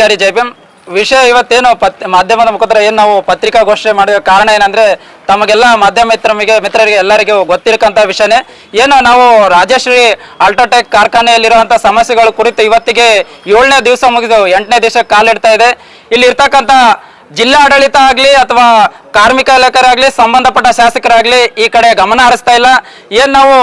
ಅಧಿಕಾರಿ ಜೈ ವಿಷಯ ಇವತ್ತೇನು ಪತ್, ಮಾಧ್ಯಮದ ಮುಖಾಂತರ ಏನು ನಾವು ಪತ್ರಿಕಾಗೋಷ್ಠಿ ಮಾಡಿದ ಕಾರಣ ಏನಂದ್ರೆ ತಮಗೆಲ್ಲ ಮಾಧ್ಯಮ ಮಿತ್ರರಿಗೆ ಮಿತ್ರರಿಗೆ ಎಲ್ಲರಿಗೂ ಗೊತ್ತಿರಕಂತ ವಿಷಯನೇ. ಏನು ನಾವು ರಾಜಶ್ರೀ ಅಲ್ಟ್ರಾಟೆಕ್ ಕಾರ್ಖಾನೆಯಲ್ಲಿರುವಂಥ ಸಮಸ್ಯೆಗಳ ಕುರಿತು ಇವತ್ತಿಗೆ ಏಳನೇ ದಿವಸ ಮುಗಿದು ಎಂಟನೇ ದಿವಸಕ್ಕೆ ಕಾಲಿಡ್ತಾ ಇದೆ. ಇಲ್ಲಿ ಇರ್ತಕ್ಕಂಥ ಜಿಲ್ಲಾ ಆಡಳಿತ ಆಗಲಿ ಅಥವಾ ಕಾರ್ಮಿಕ ಇಲಾಖೆರಾಗಲಿ ಸಂಬಂಧಪಟ್ಟ ಶಾಸಕರಾಗಲಿ ಈ ಕಡೆ ಗಮನ ಹರಿಸ್ತಾ ಇಲ್ಲ. ಏನು ನಾವು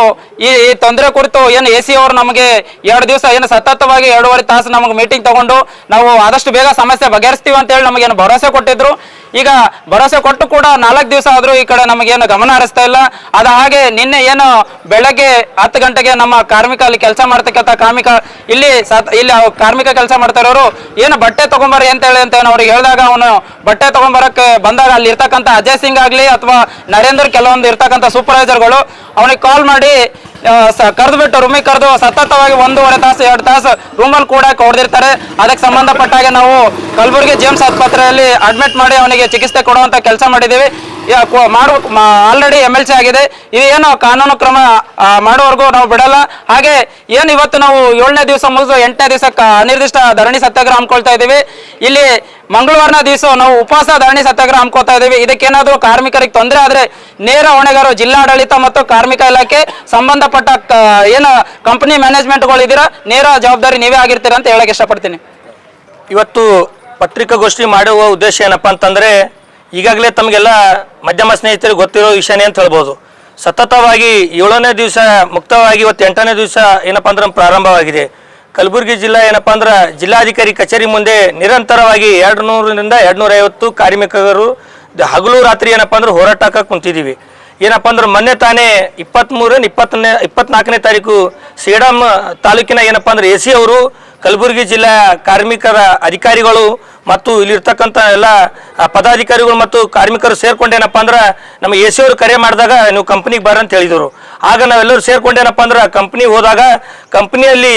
ಈ ತೊಂದರೆ ಕುರಿತು ಏನು ಎ ಸಿ ಅವರು ನಮಗೆ ಎರಡು ದಿವಸ ಏನು ಸತತವಾಗಿ ಎರಡೂವರೆ ತಾಸು ನಮಗೆ ಮೀಟಿಂಗ್ ತಗೊಂಡು ನಾವು ಆದಷ್ಟು ಬೇಗ ಸಮಸ್ಯೆ ಬಗೆಹರಿಸ್ತೀವಿ ಅಂತೇಳಿ ನಮಗೇನು ಭರವಸೆ ಕೊಟ್ಟಿದ್ರು. ಈಗ ಭರವಸೆ ಕೊಟ್ಟು ಕೂಡ ನಾಲ್ಕು ದಿವಸ ಆದರೂ ಈ ಕಡೆ ನಮಗೇನು ಗಮನ ಹರಿಸ್ತಾ ಇಲ್ಲ. ಅದ ಹಾಗೆ ನಿನ್ನೆ ಏನು ಬೆಳಗ್ಗೆ ಹತ್ತು ಗಂಟೆಗೆ ನಮ್ಮ ಕಾರ್ಮಿಕ ಅಲ್ಲಿ ಕೆಲಸ ಮಾಡ್ತಕ್ಕಂಥ ಕಾರ್ಮಿಕ ಇಲ್ಲಿ ಇಲ್ಲಿ ಕಾರ್ಮಿಕ ಕೆಲಸ ಮಾಡ್ತಾರವರು, ಏನು ಬಟ್ಟೆ ತಗೊಂಬರ್ರಿ ಅಂತ ಹೇಳಿ ಅಂತ ಅವ್ರಿಗೆ ಹೇಳಿದಾಗ ಅವನು ಬಟ್ಟೆ ತಗೊಂಬರಕ್ಕೆ ಬಂದಾಗ ಅಲ್ಲಿ ಇರ್ತಕ್ಕಂಥ ಅಜಯ್ ಸಿಂಗ್ ಆಗಲಿ ಅಥವಾ ನರೇಂದ್ರ ಕೆಲವೊಂದು ಇರ್ತಕ್ಕಂಥ ಸೂಪರ್ವೈಸರ್ಗಳು ಅವನಿಗೆ ಕಾಲ್ ಮಾಡಿ ಕರೆದು ಬಿಟ್ಟು ರೂಮಿಗೆ ಕರೆದು ಸತತವಾಗಿ ಒಂದೂವರೆ ತಾಸು, ಎರಡು ತಾಸು ರೂಮಲ್ಲಿ ಕೂಡ ಹೊಡೆದಿರ್ತಾರೆ ಅದಕ್ಕೆ ಸಂಬಂಧಪಟ್ಟಾಗೆ ನಾವು ಕಲಬುರಗಿ ಜೇಮ್ಸ್ ಆಸ್ಪತ್ರೆಯಲ್ಲಿ ಅಡ್ಮಿಟ್ ಮಾಡಿ ಅವನಿಗೆ ಚಿಕಿತ್ಸೆ ಕೊಡುವಂತ ಕೆಲಸ ಮಾಡಿದ್ದೀವಿ. ಯಾ- ಕೊ- ಮಾಡುವ ಆಲ್ರೆಡಿ ಎಂ ಎಲ್ ಸಿ ಆಗಿದೆ. ಏನು ಕಾನೂನು ಕ್ರಮ ಮಾಡೋವರೆಗೂ ನಾವು ಬಿಡಲ್ಲ. ಹಾಗೆ ಏನು ಇವತ್ತು ನಾವು ಏಳನೇ ದಿವಸ ಮುಗಿದು ಎಂಟನೇ ದಿವಸ ಅನಿರ್ದಿಷ್ಟ ಧರಣಿ ಸತ್ಯಾಗ್ರಹ ಹಮ್ಮಿಕೊಳ್ತಾ ಇದ್ದೀವಿ. ಇಲ್ಲಿ ಮಂಗಳವಾರನ ದಿವಸ ನಾವು ಉಪವಾಸ ಧರಣಿ ಸತ್ಯಾಗ್ರಹ ಹಮ್ಕೋತಾ ಇದ್ದೀವಿ. ಇದಕ್ಕೇನಾದರೂ ಕಾರ್ಮಿಕರಿಗೆ ತೊಂದರೆ ಆದರೆ ನೇರ ಹೊಣೆಗಾರರು ಜಿಲ್ಲಾಡಳಿತ ಮತ್ತು ಕಾರ್ಮಿಕ ಇಲಾಖೆ ಸಂಬಂಧಪಟ್ಟ ಏನು ಕಂಪನಿ ಮ್ಯಾನೇಜ್ಮೆಂಟ್ಗಳಿದ್ದೀರಾ ನೇರ ಜವಾಬ್ದಾರಿ ನೀವೇ ಆಗಿರ್ತೀರ ಅಂತ ಹೇಳಕ್ ಇಷ್ಟಪಡ್ತೀನಿ. ಇವತ್ತು ಪತ್ರಿಕಾಗೋಷ್ಠಿ ಮಾಡುವ ಉದ್ದೇಶ ಏನಪ್ಪ ಅಂತಂದರೆ ಈಗಾಗಲೇ ತಮಗೆಲ್ಲ ಮಾಧ್ಯಮ ಸ್ನೇಹಿತರಿಗೆ ಗೊತ್ತಿರೋ ವಿಷಯನೇ ಅಂತ ಹೇಳ್ಬೋದು. ಸತತವಾಗಿ ಏಳನೇ ದಿವಸ ಮುಕ್ತವಾಗಿ ಇವತ್ತು ಎಂಟನೇ ದಿವಸ ಏನಪ್ಪ ಅಂದ್ರೆ ಪ್ರಾರಂಭವಾಗಿದೆ. ಕಲಬುರಗಿ ಜಿಲ್ಲಾ ಏನಪ್ಪ ಅಂದ್ರೆ ಜಿಲ್ಲಾಧಿಕಾರಿ ಕಚೇರಿ ಮುಂದೆ ನಿರಂತರವಾಗಿ ಎರಡು ನೂರರಿಂದ ಎರಡು ನೂರ ಐವತ್ತು ಕಾರ್ಮಿಕರು ಹಗಲು ರಾತ್ರಿ ಏನಪ್ಪ ಅಂದ್ರೆ ಹೋರಾಟಕ್ಕೆ ಕುಂತಿದ್ದೀವಿ. ಏನಪ್ಪ ಅಂದ್ರೆ ಮೊನ್ನೆ ತಾನೇ ಇಪ್ಪತ್ತ್ಮೂರನೇ ಇಪ್ಪತ್ತನೇ, ಇಪ್ಪತ್ನಾಲ್ಕನೇ ತಾರೀಕು ಸೇಡಂ ತಾಲೂಕಿನ ಏನಪ್ಪ ಅಂದ್ರೆ ಎ ಸಿ ಅವರು, ಕಲಬುರಗಿ ಜಿಲ್ಲಾ ಕಾರ್ಮಿಕರ ಅಧಿಕಾರಿಗಳು ಮತ್ತು ಇಲ್ಲಿರ್ತಕ್ಕಂಥ ಎಲ್ಲ ಪದಾಧಿಕಾರಿಗಳು ಮತ್ತು ಕಾರ್ಮಿಕರು ಸೇರ್ಕೊಂಡೇನಪ್ಪ ಅಂದ್ರೆ ನಮ್ಮ ಎ ಸಿ ಅವರು ಕರೆ ಮಾಡಿದಾಗ ನೀವು ಕಂಪ್ನಿಗೆ ಬರ ಅಂತ ಹೇಳಿದರು. ಆಗ ನಾವೆಲ್ಲರೂ ಸೇರ್ಕೊಂಡೇನಪ್ಪ ಅಂದ್ರೆ ಕಂಪ್ನಿಗೆ ಹೋದಾಗ ಕಂಪ್ನಿಯಲ್ಲಿ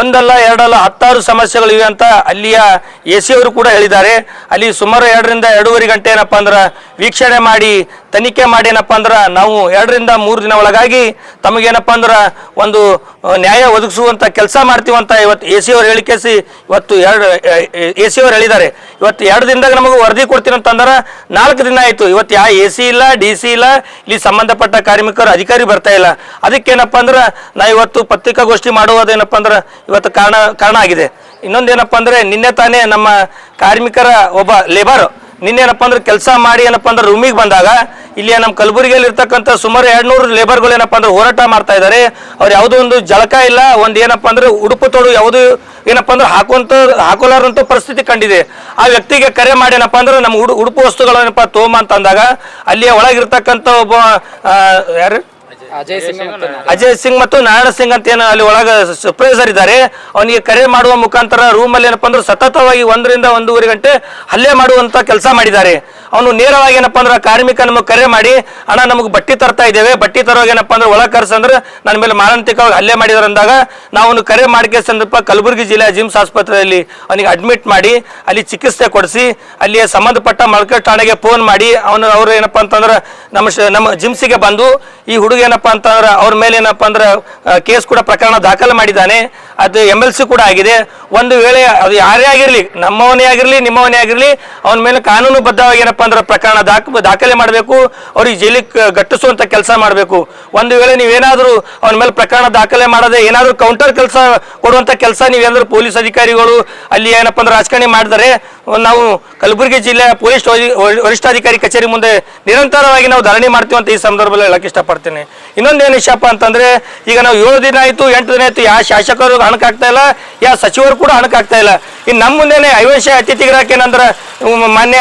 ಒಂದಲ್ಲ, ಎರಡಲ್ಲ, ಹತ್ತಾರು ಸಮಸ್ಯೆಗಳಿವೆ ಅಂತ ಅಲ್ಲಿಯ ಎ ಸಿ ಅವರು ಕೂಡ ಹೇಳಿದ್ದಾರೆ. ಅಲ್ಲಿ ಸುಮಾರು ಎರಡರಿಂದ ಎರಡೂವರೆ ಗಂಟೆ ಏನಪ್ಪ ಅಂದ್ರೆ ವೀಕ್ಷಣೆ ಮಾಡಿ ತನಿಖೆ ಮಾಡಿ ಏನಪ್ಪ ಅಂದ್ರೆ ನಾವು ಎರಡರಿಂದ ಮೂರು ದಿನ ಒಳಗಾಗಿ ತಮಗೇನಪ್ಪ ಅಂದ್ರೆ ಒಂದು ನ್ಯಾಯ ಒದಗಿಸುವಂಥ ಕೆಲಸ ಮಾಡ್ತೀವಂತ ಇವತ್ತು ಎ ಸಿ ಅವ್ರು ಹೇಳಿಕೆಸಿ ಇವತ್ತು ಎರಡು, ಎ ಸಿ ಅವ್ರು ಹೇಳಿದ್ದಾರೆ. ಇವತ್ತು ಎರಡು ದಿನದಾಗ ನಮಗೆ ವರದಿ ಕೊಡ್ತೀನಿ ಅಂತಂದ್ರೆ ನಾಲ್ಕು ದಿನ ಆಯಿತು. ಇವತ್ತು ಯಾ ಎ ಸಿ ಇಲ್ಲ, ಡಿ ಸಿ ಇಲ್ಲ, ಇಲ್ಲಿ ಸಂಬಂಧಪಟ್ಟ ಕಾರ್ಮಿಕರು ಅಧಿಕಾರಿ ಬರ್ತಾ ಇಲ್ಲ. ಅದಕ್ಕೇನಪ್ಪ ಅಂದ್ರೆ ನಾ ಇವತ್ತು ಪತ್ರಿಕಾಗೋಷ್ಠಿ ಮಾಡುವುದೇನಪ್ಪ ಅಂದ್ರೆ ಇವತ್ತು ಕಾರಣ ಕಾರಣ ಆಗಿದೆ. ಇನ್ನೊಂದೇನಪ್ಪ ಅಂದ್ರೆ ನಿನ್ನೆ ತಾನೇ ನಮ್ಮ ಕಾರ್ಮಿಕರ ಒಬ್ಬ ಲೇಬರ್ ನಿನ್ನೇನಪ್ಪ ಅಂದ್ರೆ ಕೆಲಸ ಮಾಡಿ ಏನಪ್ಪ ಅಂದ್ರೆ ರೂಮಿಗೆ ಬಂದಾಗ ಇಲ್ಲಿ ನಮ್ಮ ಕಲಬುರಗಿಯಲ್ಲಿ ಇರ್ತಕ್ಕಂಥ ಸುಮಾರು ಎರಡ್ನೂರು ಲೇಬರ್ಗಳು ಏನಪ್ಪ ಅಂದ್ರೆ ಹೋರಾಟ ಮಾಡ್ತಾ ಇದ್ದಾರೆ. ಅವ್ರು ಯಾವುದೋ ಒಂದು ಜಳಕ ಇಲ್ಲ, ಒಂದು ಏನಪ್ಪ ಅಂದ್ರೆ ಉಡುಪು ತೊಡು ಯಾವುದು ಏನಪ್ಪ ಅಂದ್ರೆ ಹಾಕುವಂತ ಹಾಕೋಲಾರಂತ ಪರಿಸ್ಥಿತಿ ಕಂಡಿದೆ. ಆ ವ್ಯಕ್ತಿಗೆ ಕರೆ ಮಾಡಿ ಏನಪ್ಪ ಅಂದ್ರೆ ನಮ್ಮ ಉಡು, ಉಡುಪು ವಸ್ತುಗಳೇನಪ್ಪ ತೋಮ ಅಂತ ಅಂದಾಗ ಅಲ್ಲಿಯ ಒಳಗಿರ್ತಕ್ಕಂಥ ಒಬ್ಬ ಯಾರು? ಅಜಯ್ ಸಿಂಗ್ ಅಜಯ್ ಸಿಂಗ್ ಮತ್ತು ನಾರಾಯಣ ಸಿಂಗ್ ಅಂತ ಏನೋ ಅಲ್ಲಿ ಒಳಗೆ ಸೂಪರ್ವೈಸರ್ ಇದ್ದಾರೆ. ಅವನಿಗೆ ಕರೆ ಮಾಡುವ ಮುಖಾಂತರ ರೂಮಲ್ಲಿ ಏನಪ್ಪ ಅಂದ್ರೆ ಸತತವಾಗಿ ಒಂದರಿಂದ ಒಂದೂವರೆ ಗಂಟೆ ಹಲ್ಲೆ ಮಾಡುವಂತ ಕೆಲಸ ಮಾಡಿದ್ದಾರೆ. ಅವನು ನೇರವಾಗಿ ಏನಪ್ಪ ಅಂದ್ರೆ ಕಾರ್ಮಿಕ ನಮಗೆ ಕರೆ ಮಾಡಿ, ಅಣ್ಣ, ನಮಗೆ ಬಟ್ಟಿ ತರ್ತಾ ಇದ್ದೇವೆ. ಬಟ್ಟಿ ತರುವಾಗ ಏನಪ್ಪ ಅಂದ್ರೆ ಒಳಗೆ ಕರ್ಸಂದ್ರೆ ನನ್ನ ಮೇಲೆ ಮಾರಣಾಂತಿಕವಾಗಿ ಹಲ್ಲೆ ಮಾಡಿದಾರೆ ಅಂದಾಗ, ನಾವು ಅವನು ಕರೆ ಮಾಡಿಕೆ ಸಂದರ್ಭ ಕಲಬುರಗಿ ಜಿಲ್ಲೆಯ ಜಿಮ್ಸ್ ಆಸ್ಪತ್ರೆಯಲ್ಲಿ ಅವನಿಗೆ ಅಡ್ಮಿಟ್ ಮಾಡಿ, ಅಲ್ಲಿ ಚಿಕಿತ್ಸೆ ಕೊಡಿಸಿ ಅಲ್ಲಿ ಸಂಬಂಧಪಟ್ಟ ಮಲ್ಕಟ್ ಠಾಣೆಗೆ ಫೋನ್ ಮಾಡಿ, ಅವನು, ಅವರು ಏನಪ್ಪ ಅಂತಂದ್ರೆ, ನಮ್ಮ ನಮ್ಮ ಜಿಮ್ಸಿಗೆ ಬಂದು, ಈ ಹುಡುಗ ಏನಪ್ಪ ಅಂತಂದ್ರೆ, ಅವ್ರ ಮೇಲೆ ಏನಪ್ಪ ಅಂದ್ರೆ ಕೇಸ್ ಕೂಡ ಪ್ರಕರಣ ದಾಖಲು ಮಾಡಿದ್ದಾನೆ. ಅದು ಎಂ ಎಲ್ ಸಿ ಕೂಡ ಆಗಿದೆ. ಒಂದು ವೇಳೆ ಅದು ಯಾರೇ ಆಗಿರಲಿ, ನಮ್ಮವನೇ ಆಗಿರಲಿ, ನಿಮ್ಮವನೇ ಆಗಿರಲಿ, ಅವನ ಮೇಲೆ ಕಾನೂನುಬದ್ಧವಾಗಿ ಏನಪ್ಪ ಅಂದ್ರೆ ಪ್ರಕರಣ ದಾಖ, ದಾಖಲೆ ಮಾಡಬೇಕು, ಅವ್ರಿಗೆ ಜೈಲಿಗೆ ಗಟ್ಟಿಸುವಂಥ ಕೆಲಸ ಮಾಡಬೇಕು. ಒಂದು ವೇಳೆ ನೀವೇನಾದರೂ ಅವನ ಮೇಲೆ ಪ್ರಕರಣ ದಾಖಲೆ ಮಾಡದೆ ಏನಾದರೂ ಕೌಂಟರ್ ಕೆಲಸ ಕೊಡುವಂತ ಕೆಲಸ ನೀವೇನಾದರೂ ಪೊಲೀಸ್ ಅಧಿಕಾರಿಗಳು ಅಲ್ಲಿ ಏನಪ್ಪ ಅಂದ್ರೆ ರಾಜಕಾರಣಿ ಮಾಡಿದರೆ, ನಾವು ಕಲಬುರಗಿ ಜಿಲ್ಲೆಯ ಪೊಲೀಸ್ ವರಿ- ವರಿಷ್ಠಾಧಿಕಾರಿ ಕಚೇರಿ ಮುಂದೆ ನಿರಂತರವಾಗಿ ನಾವು ಧರಣಿ ಮಾಡ್ತೀವಿ ಅಂತ ಈ ಸಂದರ್ಭದಲ್ಲಿ ಹೇಳಕ್ ಇಷ್ಟಪಡ್ತೀನಿ. ಏನು ವಿಷಯಪ್ಪ ಅಂತಂದ್ರೆ, ಈಗ ನಾವು ಏಳು ದಿನ ಆಯ್ತು, ಎಂಟು ದಿನ ಆಯ್ತು ಯಾವ ಶಾಸಕರು ಹಣಕ್ಕಾಗ್ತಾ ಇಲ್ಲ ಯಾವ ಸಚಿವರು ಕೂಡ ಹಣಕ್ಕಾಗ್ತಾ ಇಲ್ಲ. ಇನ್ನು ನಮ್ಮ ಮುಂದೆನೆ ಐವಶ ಏನಂದ್ರೆ ಮಾನ್ಯ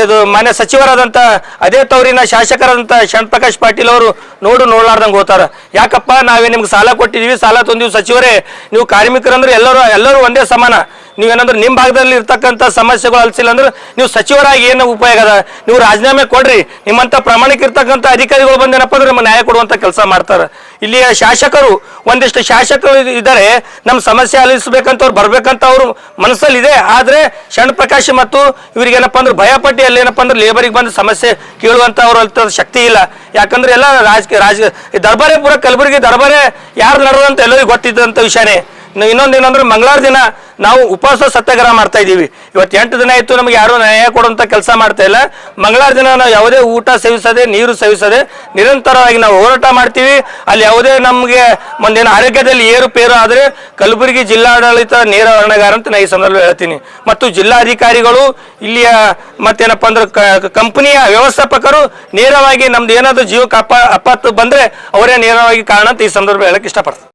ಇದು ಮಾನ್ಯ ಸಚಿವರಾದಂಥ ಅದೇ ತವರಿನ ಶಾಸಕರಾದಂಥ ಶರಣ್ ಪಾಟೀಲ್ ಅವರು ನೋಡು ನೋಡ್ಲಾರ್ದಂಗೆ ಹೋತಾರ ಯಾಕಪ್ಪ, ನಾವೇ ನಿಮ್ಗೆ ಸಾಲ ಕೊಟ್ಟಿದೀವಿ, ಸಾಲ ತಂದೀವಿ ಸಚಿವರೇ. ನೀವು ಕಾರ್ಮಿಕರಂದ್ರೆ ಎಲ್ಲರೂ ಎಲ್ಲರೂ ಒಂದೇ ಸಮಾನ. ನೀವೇನಂದ್ರೆ ನಿಮ್ಮ ಭಾಗದಲ್ಲಿ ಇರ್ತಕ್ಕಂಥ ಸಮಸ್ಯೆಗಳು ಅಲ್ಸಿಲ್ಲ ಅಂದ್ರೆ ನೀವು ಸಚಿವರಾಗಿ ಏನು ಉಪಯೋಗ ಅದ? ನೀವು ರಾಜೀನಾಮೆ ಕೊಡ್ರಿ. ನಿಮ್ಮಂತ ಪ್ರಾಮಾಣಿಕ ಇರ್ತಕ್ಕಂಥ ಅಧಿಕಾರಿಗಳು ಬಂದೇನಪ್ಪ ಅಂದ್ರೆ ನಿಮ್ಮ ನ್ಯಾಯ ಕೊಡುವಂತ ಕೆಲಸ ಮಾಡ್ತಾರೆ. ಇಲ್ಲಿಯ ಶಾಸಕರು, ಒಂದಿಷ್ಟು ಶಾಸಕರು ಇದ್- ಇದ್ದಾರೆ. ನಮ್ಮ ಸಮಸ್ಯೆ ಆಲಿಸಬೇಕಂತ ಅವ್ರು ಬರ್ಬೇಕಂತ ಅವ್ರು ಮನಸ್ಸಲ್ಲಿ ಇದೆ ಆದರೆ ಶರಣ್ ಪ್ರಕಾಶ್ ಮತ್ತು ಇವ್ರಿಗೇನಪ್ಪ ಅಂದ್ರೆ ಭಯಪಟ್ಟಿ ಅಲ್ಲಿ ಏನಪ್ಪ ಅಂದ್ರೆ ಲೇಬರಿಗೆ ಬಂದು ಸಮಸ್ಯೆ ಕೇಳುವಂಥ ಅವ್ರ ಶಕ್ತಿ ಇಲ್ಲ. ಯಾಕಂದ್ರೆ ಎಲ್ಲ ರಾಜ ಈ ದರ್ಬಾರೇ ಪೂರ ಕಲಬುರಗಿ ದರ್ಬಾರೇ ಯಾರು ನಡೆದಂತ ಎಲ್ಲರಿಗೂ ಗೊತ್ತಿದ್ದಂಥ ವಿಷಯನೇ. ಇನ್ನು ಇನ್ನೊಂದು ಏನಂದ್ರೆ ಮಂಗಳವಾರ ದಿನ ನಾವು ಉಪವಾಸ ಸತ್ಯಾಗ್ರಹ ಮಾಡ್ತಾ ಇದ್ದೀವಿ. ಇವತ್ತು ಎಂಟು ದಿನ ಆಯ್ತು ನಮಗೆ ಯಾರು ನ್ಯಾಯ ಕೊಡುವಂತ ಕೆಲಸ ಮಾಡ್ತಾ ಇಲ್ಲ. ಮಂಗಳವಾರ ದಿನ ನಾವು ಯಾವುದೇ ಊಟ ಸೇವಿಸದೆ, ನೀರು ಸೇವಿಸದೆ ನಿರಂತರವಾಗಿ ನಾವು ಹೋರಾಟ ಮಾಡ್ತೀವಿ. ಅಲ್ಲಿ ಯಾವುದೇ ನಮಗೆ ಮುಂದಿನ ಆರೋಗ್ಯದಲ್ಲಿ ಏರುಪೇರು ಆದರೆ ಕಲಬುರಗಿ ಜಿಲ್ಲಾಡಳಿತ ನೇರ ವರ್ಣಗಾರ ಅಂತ ನಾ ಈ ಸಂದರ್ಭ ಹೇಳ್ತೀನಿ. ಮತ್ತು ಜಿಲ್ಲಾಧಿಕಾರಿಗಳು ಇಲ್ಲಿಯ ಮತ್ತೇನಪ್ಪ ಅಂದ್ರೆ ಕಂಪನಿಯ ವ್ಯವಸ್ಥಾಪಕರು ನೇರವಾಗಿ ನಮ್ದು ಏನಾದರೂ ಜೀವಕ್ಕೆ ಅಪ ಅಪತ್ತು ಬಂದ್ರೆ ಅವರೇ ನೇರವಾಗಿ ಕಾರಣ ಅಂತ ಈ ಸಂದರ್ಭ ಹೇಳಕ್ ಇಷ್ಟಪಡ್ತೀನಿ.